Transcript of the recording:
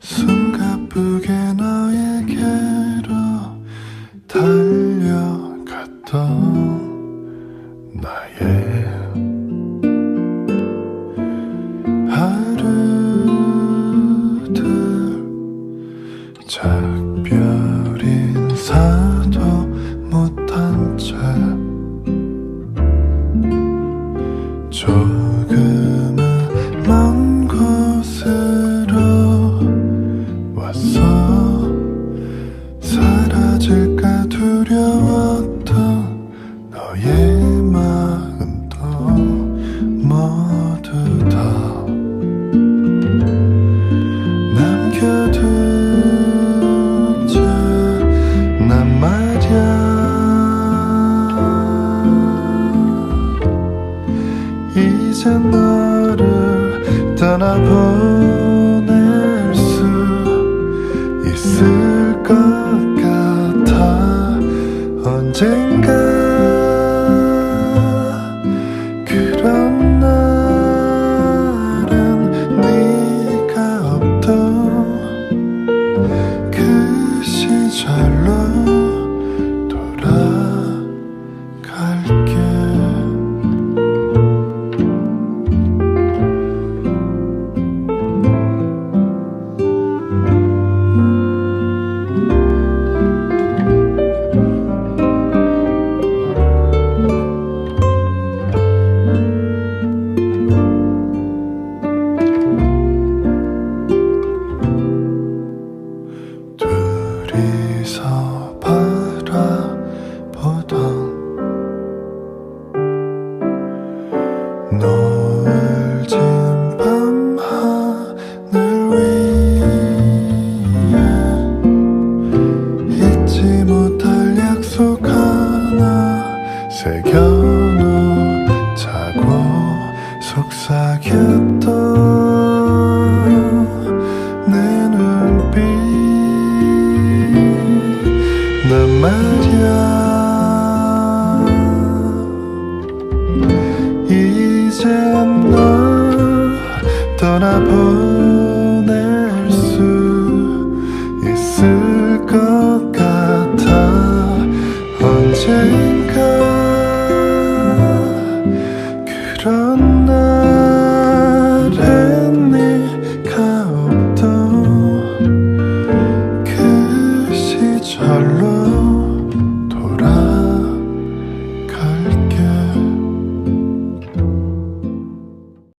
숨가쁘게 너에게로 달려갔던 나의 이제 나를 떠나보낼 수 있을 것 같아. 언젠가 그런 날엔 네가 없던 그 시절로 속삭였던 내 눈빛. 난 말야. 이젠 널 떠나보